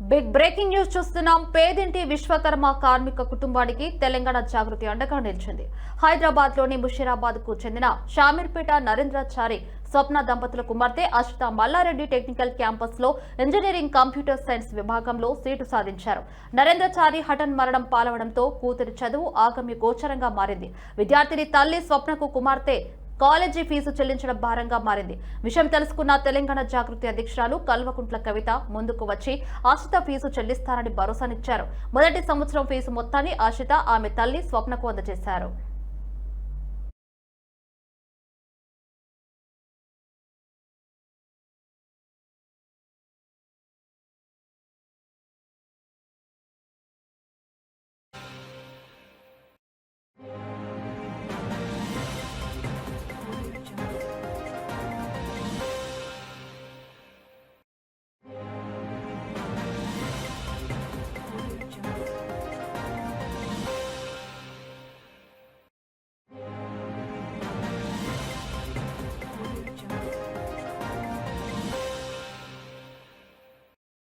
Big breaking news చూస్తున్నాం. పేదింటి విశ్వకర్మ కార్మిక కుటుంబానికి తెలంగాణ జాగృతి అండగా నిలిచింది. హైదరాబాద్లోని ముషీరాబాద్కు చెందిన షామీర్పేట నరేంద్రాచారి స్వప్న దంపతుల కుమార్తె అశ్విత మల్లారెడ్డి టెక్నికల్ క్యాంపస్లో ఇంజనీరింగ్ కంప్యూటర్ సైన్స్ విభాగంలో సీటు సాధించారు. నరేంద్రచారి హఠన్ మరణం పాలవడంతో కూతురి చదువు ఆగమ్య గోచరంగా మారింది. విద్యార్థిని తల్లి స్వప్నకు కుమార్తె కాలేజీ ఫీజు చెల్లించడం భారంగా మారింది. విషయం తెలుసుకున్న తెలంగాణ జాగృతి అధ్యక్షురాలు కల్వకుంట్ల కవిత ముందుకు వచ్చి ఆశిత ఫీజు చెల్లిస్తారని భరోసానిచ్చారు. మొదటి సంవత్సరం ఫీజు మొత్తాన్ని ఆశిత ఆమె తల్లి స్వప్నకు అందజేశారు.